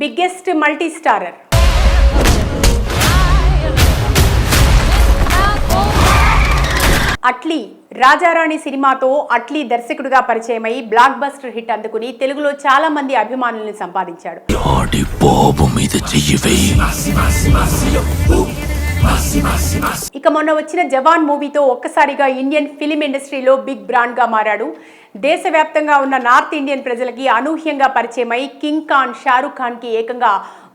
Biggest multi starrer Atlee Raja Rani సినిమాతో అట్లీ దర్శకుడిగా పరిచయమై block buster hit అందుకుని తెలుగులో చాలా మంది అభిమానుల్ని సంపాదించాడు. ఇక మొన్న వచ్చిన జవాన్ మూవీతో ఒక్కసారిగా ఇండియన్ ఫిలిం ఇండస్ట్రీలో బిగ్ బ్రాండ్గా మారాడు. దేశవ్యాప్తంగా ఉన్న నార్త్ ఇండియన్ ప్రజలకి అనూహ్యంగా పరిచయమై కింగ్ ఖాన్ షారుఖ్ ఖాన్కి ఏకంగా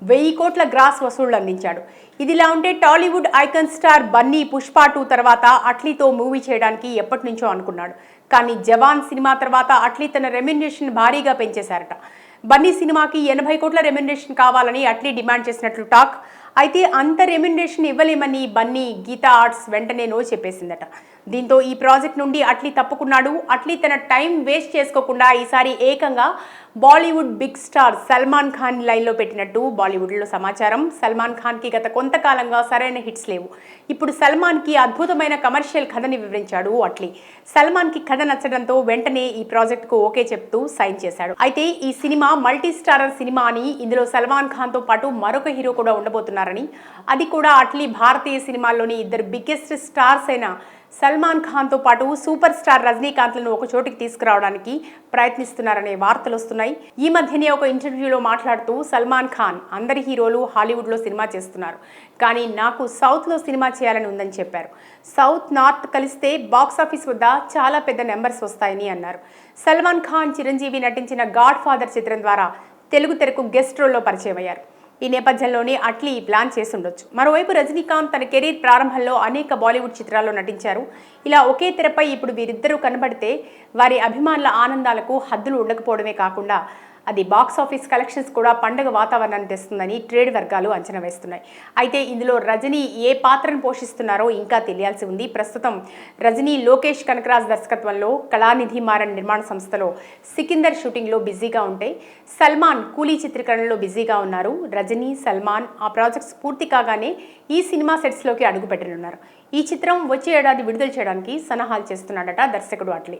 వెయ్యి కోట్ల గ్రాస్ వసూళ్ళు అందించాడు. ఇదిలా ఉంటే Tollywood icon star Bunny Pushpa two తర్వాత అట్లీతో మూవీ చేయడానికి ఎప్పటి నుంచో అనుకున్నాడు. కానీ జవాన్ సినిమా తర్వాత అట్లీ తన రెమ్యునేషన్ భారీగా పెంచేశారట. బన్నీ సినిమాకి ఎనభై కోట్ల రెమ్యునేషన్ కావాలని అట్లీ డిమాండ్ చేసినట్లు టాక్ అయితే అంత రెమ్యునరేషన్ ఇవ్వలేమని బన్నీ గీతా ఆర్ట్స్ వెంటనే నో చెప్పేసిందట. దీంతో ఈ ప్రాజెక్ట్ నుండి అట్లీ తప్పుకున్నాడు. అట్లీ తన టైం వేస్ట్ చేసుకోకుండా ఈసారి ఏకంగా Bollywood big star Salman Khan లైన్లో పెట్టినట్టు బాలీవుడ్లో సమాచారం. సల్మాన్ ఖాన్కి గత కొంతకాలంగా సరైన హిట్స్ లేవు. ఇప్పుడు సల్మాన్కి అద్భుతమైన కమర్షియల్ కథని వివరించాడు అట్లీ. సల్మాన్కి కథ నచ్చడంతో వెంటనే ఈ ప్రాజెక్ట్కు ఓకే చెప్తూ సైన్ చేశాడు. అయితే ఈ సినిమా మల్టీ స్టారర్ సినిమా అని ఇందులో సల్మాన్ ఖాన్తో పాటు మరొక హీరో కూడా ఉండబోతున్నారు. చేస్తున్నారని అది కూడా అట్లీ భారతీయ సినిమాల్లోని ఇద్దరు బిగ్గెస్ట్ స్టార్స్ అయిన సల్మాన్ ఖాన్తో పాటు సూపర్ స్టార్ రజనీకాంత్లను ఒక చోటికి తీసుకురావడానికి ప్రయత్నిస్తున్నారనే వార్తలు వస్తున్నాయి. ఈ మధ్యనే ఒక ఇంటర్వ్యూలో మాట్లాడుతూ సల్మాన్ ఖాన్ అందరి హీరోలు హాలీవుడ్లో సినిమా చేస్తున్నారు. కానీ నాకు సౌత్లో సినిమా చేయాలని ఉందని చెప్పారు. సౌత్ నార్త్ కలిస్తే బాక్స్ ఆఫీస్ వద్ద చాలా పెద్ద నెంబర్స్ వస్తాయని అన్నారు. సల్మాన్ ఖాన్ చిరంజీవి నటించిన గాడ్ ఫాదర్ చిత్రం ద్వారా తెలుగు తెరకు గెస్ట్ రోల్లో పరిచయం అయ్యారు. ఈ నేపథ్యంలోనే అట్లీ ఈ ప్లాన్ చేసుండొచ్చు మరోవైపు రజనీకాంత్ తన కెరీర్ ప్రారంభంలో అనేక బాలీవుడ్ చిత్రాల్లో నటించారు. ఇలా ఒకే తెరపై ఇప్పుడు వీరిద్దరూ కనబడితే వారి అభిమానుల ఆనందాలకు హద్దులు ఉండకపోవడమే కాకుండా అది బాక్స్ ఆఫీస్ కలెక్షన్స్ కూడా పండగ వాతావరణాన్ని తెస్తుందని ట్రేడ్ వర్గాలు అంచనా వేస్తున్నాయి. అయితే ఇందులో రజనీ ఏ పాత్రను పోషిస్తున్నారో ఇంకా తెలియాల్సి ఉంది. ప్రస్తుతం రజనీ లోకేష్ కనకరాజ్ దర్శకత్వంలో కళానిధి మారన్ నిర్మాణ సంస్థలో సికిందర్ షూటింగ్లో బిజీగా ఉంటే సల్మాన్ కూలీ చిత్రీకరణలో బిజీగా ఉన్నారు. రజనీ సల్మాన్ ఆ ప్రాజెక్ట్స్ పూర్తి కాగానే ఈ సినిమా సెట్స్లోకి అడుగుపెట్టనున్నారు. ఈ చిత్రం వచ్చే ఏడాది విడుదల చేయడానికి సన్నాహాలు చేస్తున్నాడట దర్శకుడు అట్లే.